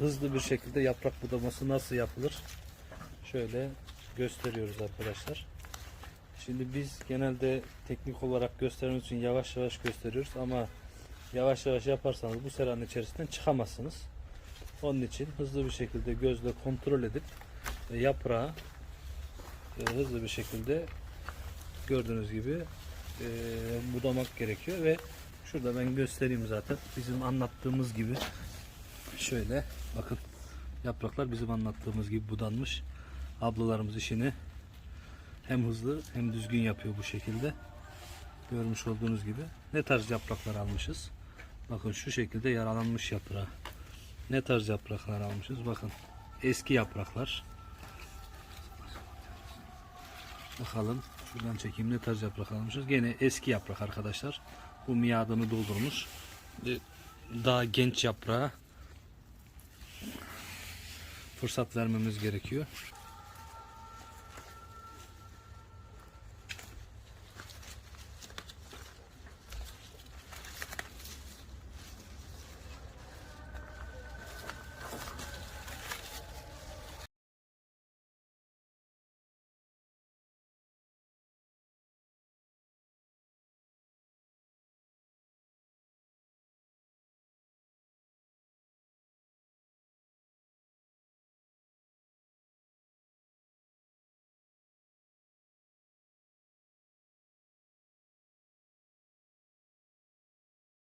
hızlı bir şekilde yaprak budaması nasıl yapılır? Şöyle gösteriyoruz arkadaşlar. Şimdi biz genelde teknik olarak göstermek için yavaş yavaş gösteriyoruz ama yavaş yavaş yaparsanız bu seranın içerisinden çıkamazsınız. Onun için hızlı bir şekilde gözle kontrol edip e, yaprağı e, hızlı bir şekilde gördüğünüz gibi e, budamak gerekiyor ve şurada ben göstereyim zaten bizim anlattığımız gibi şöyle bakın. Yapraklar bizim anlattığımız gibi budanmış. Ablalarımız işini hem hızlı hem düzgün yapıyor bu şekilde. Görmüş olduğunuz gibi. Ne tarz yapraklar almışız? Bakın şu şekilde yaralanmış yaprağı. Ne tarz yapraklar almışız? Bakın eski yapraklar. Bakalım şuradan çekeyim. Ne tarz yaprak almışız. Gene eski yaprak arkadaşlar. Bu miadını doldurmuş. Daha genç yaprağa fırsat vermemiz gerekiyor.